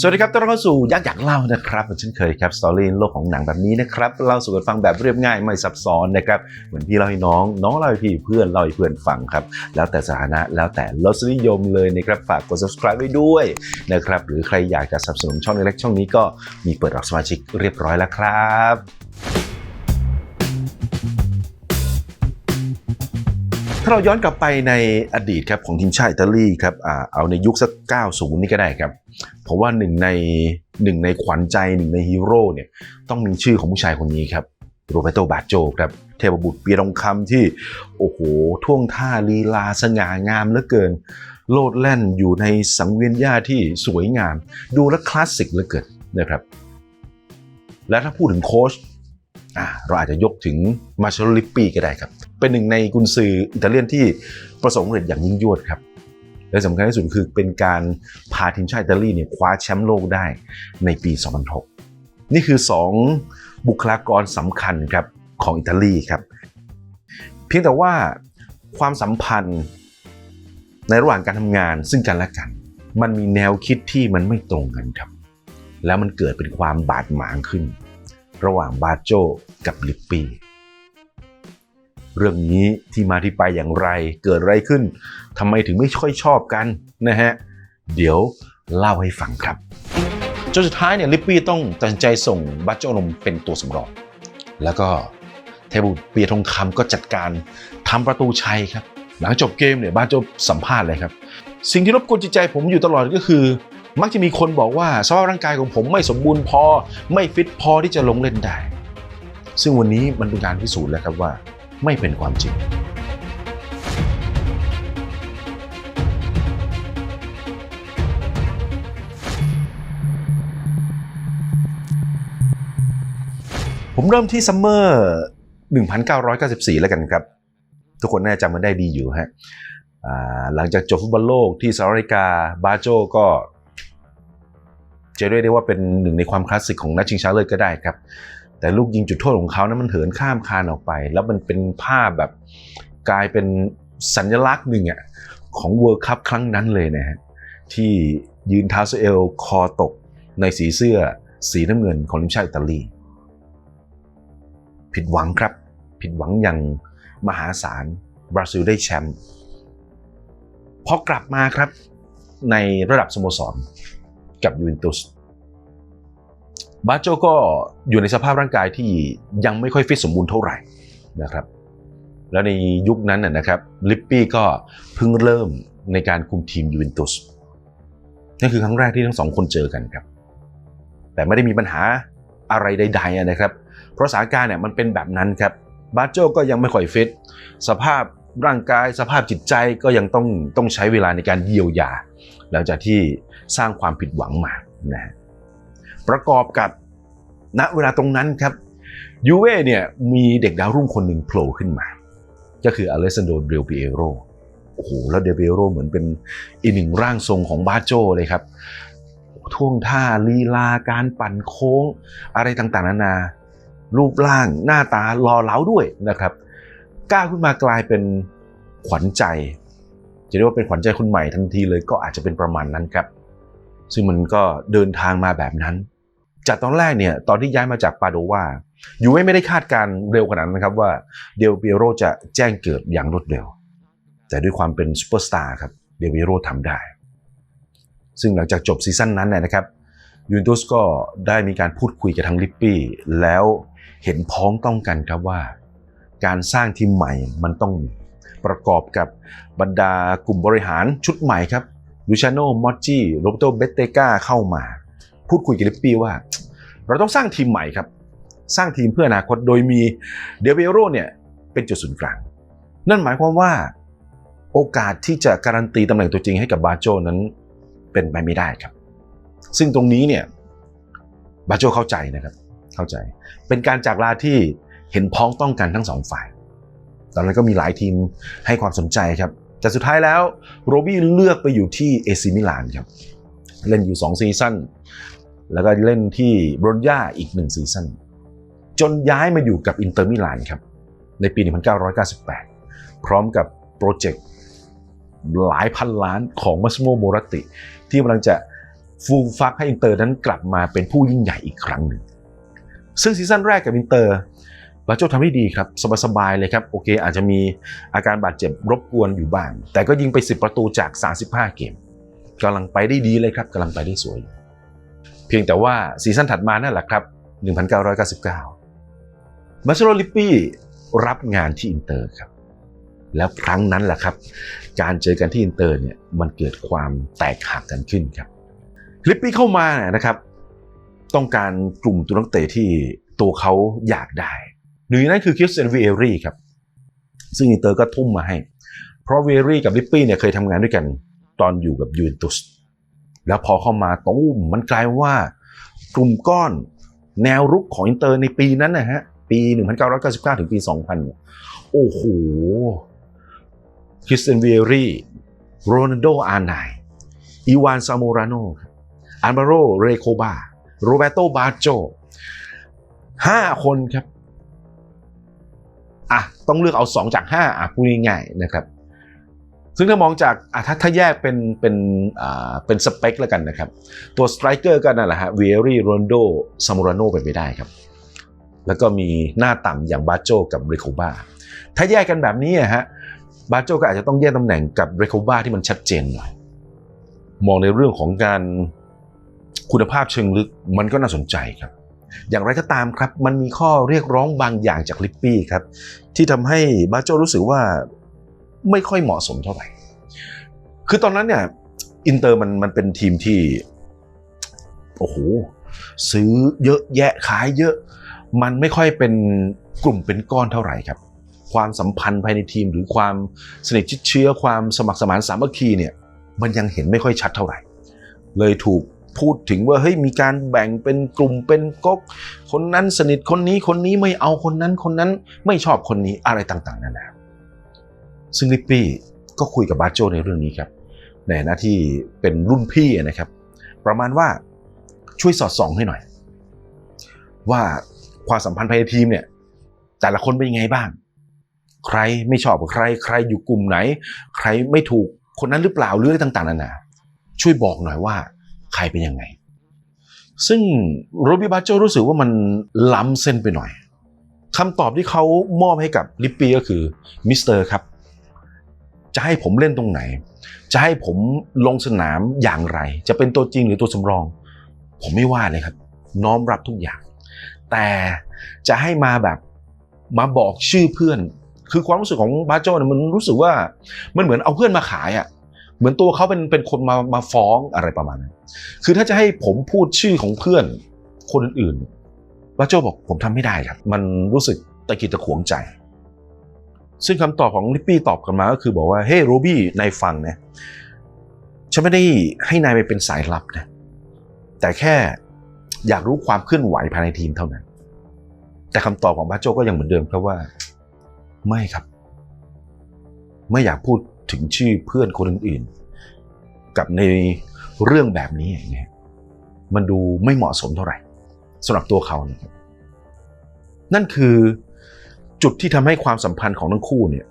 สวัสดีครับต้อนรับเข้าสู่ยักษ์อยากเล่านะครับเหมือนเช่นเคยครับสตอรี่โลกของหนังแบบนี้นะครับเล่าสู่กันฟังแบบเรียบง่ายไม่ซับซ้อนนะครับเหมือนพี่เล่าให้น้อง น้องเล่าให้พี่เพื่อนเล่าให้เพื่อนฟังครับแล้วแต่สถานะแล้วแต่รสนิยมเลยนะครับฝากกด subscribe ไว้ด้วยนะครับหรือใครอยากจะสนับสนุนช่องเล็กๆช่องนี้ก็มีเปิดรับสมาชิกเรียบร้อยแล้วครับาเราย้อนกลับไปในอดีตครับของทีมชาติอิตาลีครับอเอาในยุคสัก 90 นี่ก็ได้ครับ เพราะว่าหนึ่งในหนึ่งในขวัญใจหนึ่งในฮีโร่เนี่ยต้องมีชื่อของผู้ชายคนนี้ครับโรเบโตบาโจครับเทพบุตรเปียรองคำที่ โอ้โห ท่วงท่าลีลาสง่างามเหลือเกิน โลดแล่นอยู่ในสังเวียนหญ้าที่สวยงาม ดูและคลาสสิกเหลือเกินนะครับ และถ้าพูดถึงโค้ชเราอาจจะยกถึงมาเชลลิปปีก็ได้ครับ เป็นหนึ่งในกุนซืออิตาเลียนที่ประสบความสำเร็จอย่างยิ่งยวดครับและสำคัญที่สุดคือเป็นการพาทีมชาติอิตาลีเนี่ยคว้าแชมป์โลกได้ในปี 2006 นี่คือ 2 บุคลากรสำคัญครับของอิตาลีครับ เพียงแต่ว่าความสัมพันธ์ในระหว่างการทำงานซึ่งกันและกัน มันมีแนวคิดที่มันไม่ตรงกันครับ แล้วมันเกิดเป็นความบาดหมางขึ้น ระหว่างบาโจกับลิปปี้ เรื่องนี้ที่มาที่ไปอย่างไร เกิดอะไรขึ้นทำไมถึงไม่ค่อยชอบกันนะฮะ เดี๋ยวเล่าให้ฟังครับ จนสุดท้ายเนี่ยลิปปี้ต้องตัดสินใจส่งบาโจลงเป็นตัวสำรอง แล้วก็เทบุเปียทองคำก็จัดการทำประตูชัยครับ หลังจบเกมเนี่ยบาโจสัมภาษณ์เลยครับ สิ่งที่รบกวนจิตใจผมอยู่ตลอดก็คือ มักจะมีคนบอกว่าสภาพร่างกายของผมไม่สมบูรณ์พอ ไม่ฟิตพอที่จะลงเล่นได้ ซึ่งวันนี้มันเป็นการพิสูจน์แล้วครับว่า ไม่เป็นความจริง ผมเริ่มที่ซัมเมอร์ 1994 แล้วกันครับ ทุกคนน่าจะจำมันได้ดีอยู่ฮะหลังจากจบฟุตบอลโลกที่สหรัฐอเมริกาบาโจก็จะเรียกได้ว่าเป็นหนึ่งในความคลาสสิกของนักชิงชนะเลิศก็ได้ครับ แต่ลูกยิงจุดโทษของเขานั้นมันเหินข้ามคานออกไป แล้วมันเป็นภาพแบบกลายเป็นสัญลักษณ์หนึ่งอะของเวิร์คัพครั้งนั้นเลยนะฮะที่ยืนเท้าโซเอลคอตกในสีเสื้อสีน้ำเงินของทีมชาติอิตาลี ผิดหวังครับ ผิดหวังอย่างมหาศาลบราซิลได้แชมป์พอกลับมาครับในระดับสโมสรกับยูเวนตุส บาโจก็อยู่ในสภาพร่างกายที่ยังไม่ค่อยฟิตสมบูรณ์เท่าไหร่นะครับ แล้วในยุคนั้นนะครับลิปปี้ก็เพิ่งเริ่มในการคุมทีมยูเวนตุสนั่นคือครั้งแรกที่ทั้งสองคนเจอกันครับ แต่ไม่ได้มีปัญหาอะไรใดๆนะครับ เพราะสถานการณ์เนี่ยมันเป็นแบบนั้นครับบาโจก็ยังไม่ค่อยฟิตสภาพร่างกายสภาพจิตใจก็ยังต้องต้องใช้เวลาในการเยียวยา หลังจากที่สร้างความผิดหวังมานะฮะ ประกอบกับณเวลาตรงนั้นครับยูเว่เนี่ยมีเด็กดาวรุ่งคนหนึ่งโผล่ขึ้นมา ก็คืออเลสซานโดเดลเปียโรโอ้โหแล้วเดลเปียโรเหมือนเป็นอีกหนึ่งร่างทรงของบาโจเลยครับท่วงท่าลีลาการปั่นโค้ง อะไรต่างๆ นานา รูปร่างหน้าตาหล่อเหลาด้วยนะครับก้าวขึ้นมากลายเป็นขวัญใจ จะเรียกว่าเป็นขวัญใจคนใหม่ทันทีเลยก็อาจจะเป็นประมาณนั้นครับ ซึ่งมันก็เดินทางมาแบบนั้น จากตอนแรกเนี่ยตอนที่ย้ายมาจากปาโดวายูไม่ได้คาดการณ์เร็วขนาดนั้นนะครับว่าเดลเปียโรจะแจ้งเกิดอย่างรวดเร็ว แต่ด้วยความเป็นซูเปอร์สตาร์ครับเดลเปียโรทำได้ ซึ่งหลังจากจบซีซั่นนั้นเนยนะครับยูนตุสก็ได้มีการพูดคุยกับทางลิปปี้แล้วเห็นพ้องต้องกันครับว่า การสร้างทีมใหม่มันต้องมีประกอบกับบรรดากลุ่มบริหารชุดใหม่ครับลูชาโนมอ c จิโรเบโตเบตเตกาเข้ามา พูดคุยกับลิปปี้ว่า เราต้องสร้างทีมใหม่ครับ สร้างทีมเพื่ออนาคตโดยมีเดวิโรเนี่ยเป็นจุดศูนย์กลาง นั่นหมายความว่าโอกาสที่จะการันตีตำแหน่งตัวจริงให้กับบาโจนั้นเป็นไปไม่ได้ครับ ซึ่งตรงนี้เนี่ยบาโจเข้าใจนะครับเข้าใจ เป็นการจากลาที่เห็นพ้องต้องกันทั้งสองฝ่าย ตอนนั้นก็มีหลายทีมให้ความสนใจครับ แต่สุดท้ายแล้วโรบี้เลือกไปอยู่ที่เอซิมิลานครับ เล่นอยู่ 2 ซีซั่น แล้วก็เล่นที่บรอนญาอีก1ซีซั่นจนย้ายมาอยู่กับอินเตอร์มิลานครับ ในปี 1998 พร้อมกับโปรเจกต์หลายพันล้านของมัสโมโมรติ ที่กำลังจะฟูมฟักให้อินเตอร์นั้นกลับมาเป็นผู้ยิ่งใหญ่อีกครั้งหนึ่ง ซึ่งซีซั่นแรกกับอินเตอร์บาโจทำได้ดีครับ สบายๆเลยครับ โอเค อาจจะมีอาการบาดเจ็บรบกวนอยู่บ้าง แต่ก็ยิงไป 10 ประตูจาก 35 เกมกำลังไปได้ดีเลยครับกำลังไปได้สวย เพียงแต่ว่าซีซั่นถัดมานั่นแหละครับ 1999 มาร์เซโลลิปปี้รับงานที่อินเตอร์ครับ แล้วครั้งนั้นแหละครับ การเจอกันที่อินเตอร์เนี่ยมันเกิดความแตกหักกันขึ้นครับลิปปี้เข้ามาเนี่ยนะครับ ต้องการกลุ่มตัวนักเตะที่ตัวเขาอยากได้หนึ่งในนั้นคือคริสเตียนวีเอรี่ครับ ซึ่งอินเตอร์ก็ทุ่มมาให้ เพราะวีเอรี่กับลิปปี้เนี่ยเคยทำงานด้วยกันตอนอยู่กับยูเวนตุส แล้วพอเข้ามาตุ้มมันกลายว่ากลุ่มก้อนแนวรุกของอินเตอร์ในปีนั้นนะฮะ ปี 1999 ถึงปี 2000เนี่ยโอ้โหคริสเตียนวีเอรี่โรนัลโดอาร์ไนอีวานซาโมราโนอันบาโรเรโคบาโรเบโตบาโจห้าคนครับ อะ ต้องเลือกเอา2จาก5อะพูดง่ายๆนะครับ ซึ่งถ้ามองจากถ้าถ้าแยกเป็นเป็นเป็นสเปคแล้วกันนะครับ ตัวสไตรเกอร์ก็นั่นแหละฮะเวีเอรี่โรนโดซามูราโนเป็นไปได้ครับ แล้วก็มีหน้าต่ำอย่างบาโจกับเรโคบาถ้าแยกกันแบบนี้อะฮะบาโจก็อาจจะต้องแยกตำแหน่งกับเรโคบาที่มันชัดเจนหน่อยมองในเรื่องของการคุณภาพเชิงลึกมันก็น่าสนใจครับ อย่างไรก็ตามครับ มันมีข้อเรียกร้องบางอย่างจากลิปปี้ครับ ที่ทำให้บาโจรู้สึกว่า ไม่ค่อยเหมาะสมเท่าไหร่ คือตอนนั้นเนี่ยอินเตอร์มันมันเป็นทีมที่โอ้โหซื้อเยอะแยะขายเยอะ มันไม่ค่อยเป็นกลุ่มเป็นก้อนเท่าไหร่ครับ ความสัมพันธ์ภายในทีมหรือความสนิทชิดเชื้อความสมัครสมานสามัคคีเนี่ยมันยังเห็นไม่ค่อยชัดเท่าไหร่ เลยถูกพูดถึงว่าเฮ้ยมีการแบ่งเป็นกลุ่มเป็นก๊กคนนั้นสนิทคนนี้คนนี้ไม่เอาคนนั้นคนนั้นไม่ชอบคนนี้อะไรต่างๆนานา ซึ่งลิปปี้ก็คุยกับบาโจในเรื่องนี้ครับในหน้าที่เป็นรุ่นพี่นะครับ ประมาณว่าช่วยสอดส่องให้หน่อย ว่าความสัมพันธ์ภายในทีมเนี่ย แต่ละคนเป็นยังไงบ้าง ใครไม่ชอบกับใคร ใครอยู่กลุ่มไหน ใครไม่ถูกคนนั้นหรือเปล่าหรืออะไรต่าง ๆนานาช่วยบอกหน่อยว่า ใครเป็นยังไง ซึ่งโรบิบาโจรู้สึกว่ามันล้ำเส้นไปหน่อยคำตอบที่เขามอบให้กับลิปปี้ก็คือมิสเตอร์ครับ จะให้ผมเล่นตรงไหน จะให้ผมลงสนามอย่างไร จะเป็นตัวจริงหรือตัวสำรอง ผมไม่ว่าเลยครับ น้อมรับทุกอย่าง แต่จะให้มาแบบมาบอกชื่อเพื่อน คือความรู้สึกของบาโจเนี่ยมันรู้สึกว่ามันเหมือนเอาเพื่อนมาขายอะ่ะเหมือนตัวเขาเป็นเป็นคนมามาฟ้องอะไรประมาณนั้น คือถ้าจะให้ผมพูดชื่อของเพื่อนคนอื่นๆบาโจ้บอกผมทำไม่ได้ครับ มันรู้สึกตะกิดตะขวงใจ ซึ่งคำตอบของลิปปี้ตอบกลันมาก็คือบอกว่าเฮ้ยโรบี้นายฟังนะฉันไม่ได้ให้นายไปเป็นสายลับนะแต่แค่อยากรู้ความเคลื่อนไหวภายในทีมเท่านั้น แต่คำตอบของบาโจก็ยังเหมือนเดิมครับว่า ไม่ครับ ไม่อยากพูดถึงชื่อเพื่อนคนอื่นๆ กับในเรื่องแบบนี้อย่างเงี้ยมันดูไม่เหมาะสมเท่าไหร่สำหรับตัวเขานะครับนั่นคือ จุดที่ทำให้ความสัมพันธ์ของทั้งคู่เนี่ย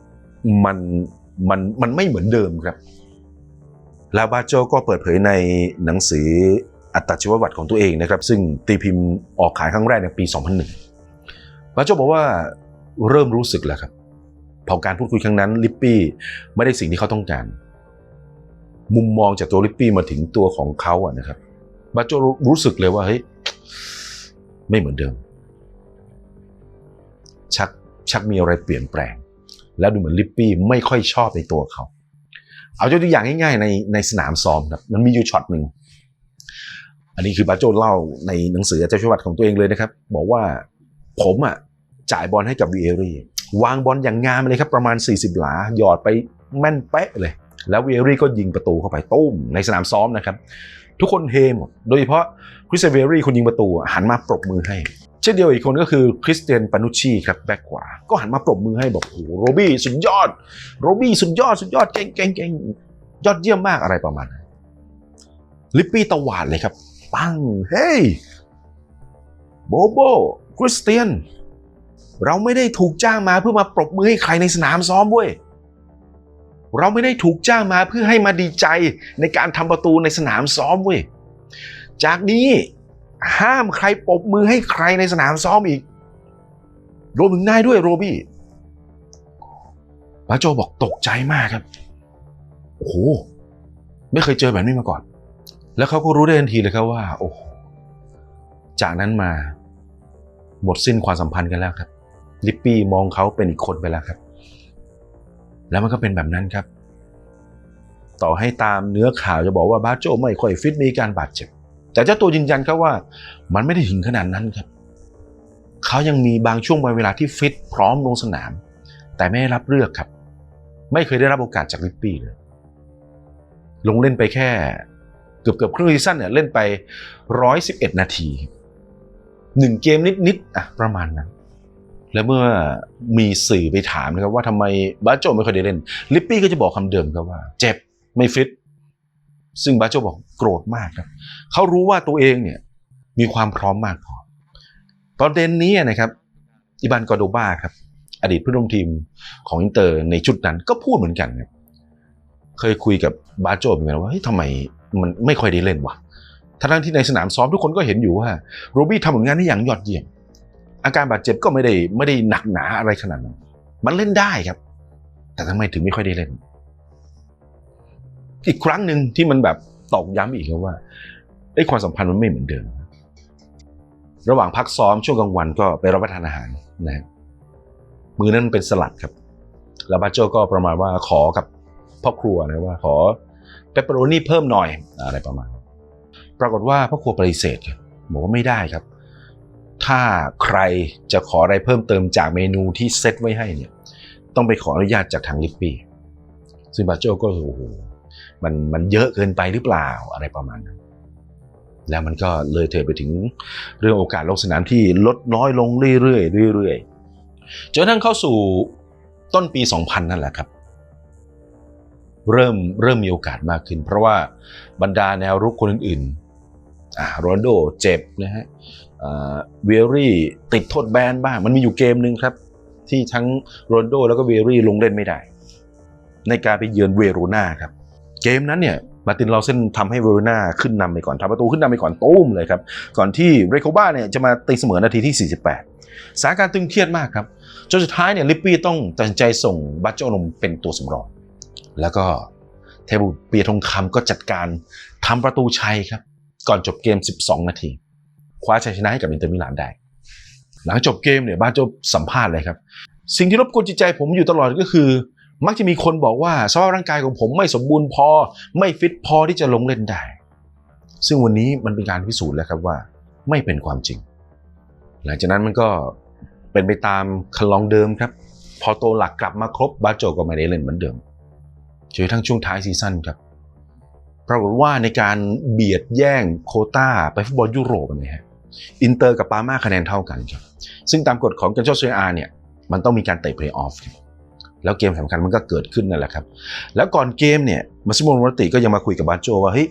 มันมันมันไม่เหมือนเดิมครับแล้วบาโจก็เปิดเผยในหนังสืออัตชีววัติของตัวเองนะครับ ซึ่งตีพิมพ์ออกขายครั้งแรกในปี 2001บาโจบอกว่าเริ่มรู้สึกแล้วครับพอการพูดคุยครั้งนั้นลิปปี้ไม่ได้สิ่งที่เขาต้องการ มุมมองจากตัวลิปปี้มาถึงตัวของเขาอะนะครับบาโจรู้สึกเลยว่าเฮ้ยไม่เหมือนเดิม ชัก ชักมีอะไรเปลี่ยนแปลง แล้วดูเหมือนลิปปี้ไม่ค่อยชอบในตัวเขา เอายกตัวอย่างง่ายๆในในสนามซ้อมครับมันมีอยู่ช็อตหนึ่งอันนี้คือบาโจเล่าในหนังสือเจ้าชวัดของตัวเองเลยนะครับ บอกว่าผมอะจ่ายบอลให้กับวีเอรี่วางบอลอย่างงามเลยครับประมาณ 40 หลา หยอดไปแม่นเป๊ะเลย แล้ววีเอรี่ก็ยิงประตูเข้าไปตุ้มในสนามซ้อมนะครับ ทุกคนเฮหมดโดยเฉพาะคริสเตียนเวรี่คนยิงประตูหันมาปรบมือให้ ช่นเดียวอีกคนก็คือคริสเตียนปานุชชีครับแบ็กขวา ก็หันมาปรบมือให้บอกโอ้โหโรบี้สุดยอด โรบี้สุดยอดสุดยอดเก่งเก่งเก่งยอดเยี่ยมมากอะไรประมาณนั้นลิปปี้ตวาดเลยครับ ปัง เฮ้ยโบโบคริสเตียน เราไม่ได้ถูกจ้างมาเพื่อมาปรบมือให้ใครในสนามซ้อมเว้ยเราไม่ได้ถูกจ้างมาเพื่อให้มาดีใจในการทำประตูในสนามซ้อมเว้ยจากนี้ ห้ามใครปบมือให้ใครในสนามซ้อมอีก รวมถึงนายด้วยโรบี้บาโจบอกตกใจมากครับ โอ้โห ไม่เคยเจอแบบนี้มาก่อน แล้วเขาก็รู้ได้ทันทีเลยครับว่า โอ้จากนั้นมา หมดสิ้นความสัมพันธ์กันแล้วครับ ลิปปี้มองเขาเป็นอีกคนไปแล้วครับ แล้วมันก็เป็นแบบนั้นครับ ต่อให้ตามเนื้อข่าวจะบอกว่าบาโจไม่ค่อยฟิตมีการบาดเจ็บ แต่เจ้าตัวยืนยันครับว่า มันไม่ได้ถึงขนาดนั้นครับเขายังมีบางช่วงบางเวลาที่ฟิตพร้อมลงสนาม แต่ไม่ได้รับเลือกครับ ไม่เคยได้รับโอกาสจากลิปปี้เลยลงเล่นไปแค่เกือบเกือบครึ่งซีซั่นเนี่ยเล่นไป 111 นาทีหนึ่งเกมนิดๆอะประมาณนั้น แล้วเมื่อมีสื่อไปถามนะครับว่าทำไมบาโจไม่ค่อยได้เล่น ลิปปี้ก็จะบอกคำเดิมครับว่า เจ็บไม่ฟิต ซึ่งบาโจบอกโกรธมากครับเขารู้ว่าตัวเองเนี่ยมีความพร้อมมากพอตอนเดนนี้นะครับอิบานกอโดบาครับ อดีตผู้ร่วมทีมของอินเตอร์ในชุดนั้นก็พูดเหมือนกันครับเคยคุยกับบาโจเหมือนกันว่าเฮ้ยทำไมมันไม่ค่อยได้เล่นวะทั้งที่ในสนามซ้อมทุกคนก็เห็นอยู่ว่าโรบี้ทำผลงานได้อย่างยอดเยี่ยม อาการบาดเจ็บก็ไม่ได้ไม่ได้หนักหนาอะไรขนาดนั้น มันเล่นได้ครับ แต่ทำไมถึงไม่ค่อยได้เล่น อีกครั้งหนึ่งที่มันแบบตอกย้ำอีกครับว่าไอ้ความสัมพันธ์มันไม่เหมือนเดิม ระหว่างพักซ้อมช่วงกลางวันก็ไปรับประทานอาหารนะครับมือนั้นเป็นสลัดครับ แล้วบาโจก็ประมาณว่าขอกับพ่อครัวนะว่าขอเปปเปอโรนี่เพิ่มหน่อยอะไรประมาณ ปรากฏว่าพ่อครัวปฏิเสธครับบอกว่าไม่ได้ครับ ถ้าใครจะขออะไรเพิ่มเติมจากเมนูที่เซตไว้ให้เนี่ย ต้องไปขออนุญาตจากทางลิปปี้ซึ่งบาโจก็โอ้โห มันมันเยอะเกินไปหรือเปล่าอะไรประมาณนั้นแล้วมันก็เลยเถิดไปถึงเรื่องโอกาสลงสนามที่ลดน้อยลงเรื่อยๆเรื่อยๆจนกระทั่งเข้าสู่ต้นปี 2000 นั่นแหละครับ เริ่มเริ่มมีโอกาสมากขึ้น เพราะว่าบรรดาแนวรุกคนอื่นๆอ่าโรนโดเจ็บนะฮะเวอรี่ติดโทษแบนบ้าง มันมีอยู่เกมหนึ่งครับ ที่ทั้งโรนโดแล้วก็เวอรี่ลงเล่นไม่ได้ ในการไปเยือนเวโรนาครับ เกมนั้นเนี่ยมาตินลอเซนทำให้เวโรนาขึ้นนำไปก่อนทำประตูขึ้นนำไปก่อนตุ้มเลยครับ ก่อนที่เรโคบ้าเนี่ยจะมาตีเสมอนาทีที่ 48 สถานการณ์ตึงเครียดมากครับ จนสุดท้ายเนี่ยลิปปี้ต้องตัดสินใจส่งบัตโจนมเป็นตัวสำรอง แล้วก็เทบุเปียทองคำก็จัดการทำประตูชัยครับ ก่อนจบเกม 12 นาที คว้าชัยชนะให้กับอินเตอร์มิลานได้ หลังจบเกมเนี่ยบาโจสัมภาษณ์เลยครับ สิ่งที่รบกวนจิตใจผมอยู่ตลอดก็คือ มักจะมีคนบอกว่าสภาพร่างกายของผมไม่สมบูรณ์พอ ไม่ฟิตพอที่จะลงเล่นได้ ซึ่งวันนี้มันเป็นการพิสูจน์แล้วครับว่า ไม่เป็นความจริง หลังจากนั้นมันก็เป็นไปตามคันลองเดิมครับ พอตัวหลักกลับมาครบบาโจก็ไม่ได้เล่นเหมือนเดิมจนกระทั่งช่วงท้ายซีซั่นครับปรากฏว่าในการเบียดแย่งโคต้าไปฟุตบอลยุโรปนี่ยฮะอินเตอร์กับปาร์มาคะแนนเท่ากันครับ ซึ่งตามกฎของกันโชเซอาเนี่ยมันต้องมีการเตะเพลย์ออฟครับ แล้วเกมสำคัญมันก็เกิดขึ้นนั่นแหละครับ แล้วก่อนเกมเนี่ยมาซิโมโรติก็ยังมาคุยกับบาโจว่าเฮ้ย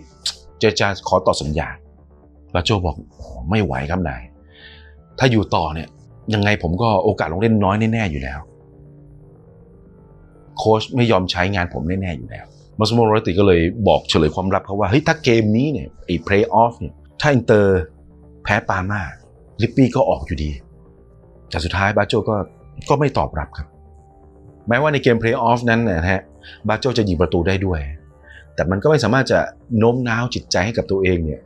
เจจาขอต่อสัญญาบาโจบอกไม่ไหวครับนาย ถ้าอยู่ต่อเนี่ยยังไงผมก็โอกาสลงเล่นน้อยแน่ๆอยู่แล้ว โค้ชไม่ยอมใช้งานผมแน่ๆอยู่แล้วมาสโมโรติก็เลยบอกเฉลยความลับเขาว่าเฮ้ยถ้าเกมนี้เนี่ยไอ้เพลย์ออฟเนี่ยถ้าอินเตอร์แพ้ปามาลิปปี้ก็ออกอยู่ดี แต่สุดท้ายบาโจก็ก็ไม่ตอบรับครับ แม้ว่าในเกมเพลย์ออฟนั้นนะฮะบาโจจะยิงประตูได้ด้วย แต่มันก็ไม่สามารถจะโน้มน้าวจิตใจให้กับตัวเองเนี่ย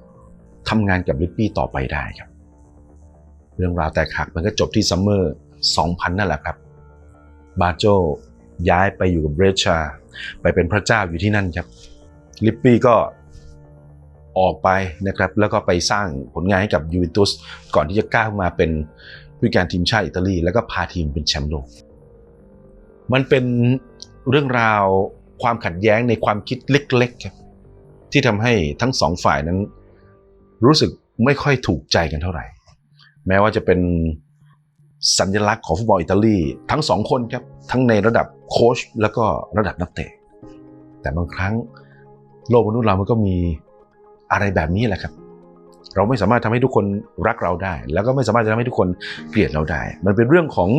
ทำงานกับลิปปี้ต่อไปได้ครับ เรื่องราวแตกหักมันก็จบที่ซัมเมอร์2000 นั่นแหละครับ บาโจย้ายไปอยู่กับเรชา ไปเป็นพระเจ้าอยู่ที่นั่นครับ ลิปปี้ก็ออกไปนะครับ แล้วก็ไปสร้างผลงานให้กับยูเวนตุสก่อนที่จะก้าวมาเป็นผู้การทีมชาติอิตาลี แล้วก็พาทีมเป็นแชมป์โลก มันเป็นเรื่องราวความขัดแย้งในความคิดเล็กๆครับที่ทำให้ทั้งสองฝ่ายนั้น รู้สึกไม่ค่อยถูกใจกันเท่าไหร่ แม้ว่าจะเป็นสัญลักษณ์ของฟุตบอลอิตาลีทั้งสองคนครับ ทั้งในระดับโค้ชแล้วก็ระดับนักเตะ แต่บางครั้งโลกมนุษย์เรามันก็มีอะไรแบบนี้แหละครับ เราไม่สามารถทำให้ทุกคนรักเราได้ แล้วก็ไม่สามารถจะทำให้ทุกคนเกลียดเราได้ มันเป็นเรื่องของ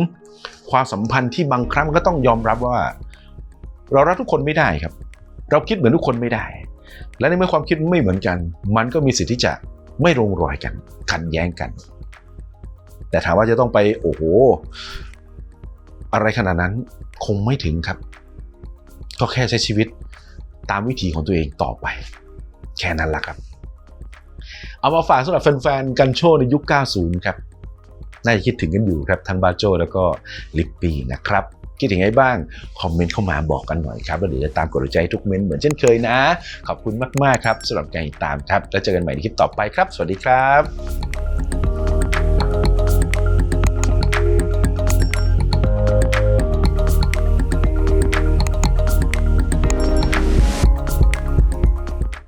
ความสัมพันธ์ที่บางครั้งก็ต้องยอมรับว่า เรารักทุกคนไม่ได้ครับ เราคิดเหมือนทุกคนไม่ได้ และในเมื่อความคิดไม่เหมือนกัน มันก็มีสิทธิ์ที่จะไม่ลงรอยกันขัดแย้งกัน แต่ถามว่าจะต้องไปโอ้โหอะไรขนาดนั้นคงไม่ถึงครับ ก็แค่ใช้ชีวิตตามวิถีของตัวเองต่อไป แค่นั้นแหละครับ เอามาฝากสำหรับแฟนๆ กันโชในยุค 90 ครับ น่าจะคิดถึงกันอยู่ครับทั้งบาโจแล้วก็ลิปปี้นะครับ คิดถึงไงบ้าง คอมเมนต์เข้ามาบอกกันหน่อยครับแล้วเดี๋ยวจะตามกดใจทุกเมนต์เหมือนเช่นเคยนะ ขอบคุณมากๆครับสำหรับการติดตามครับ แล้วเจอกันใหม่ในคลิปต่อไปครับ สวัสดีครับ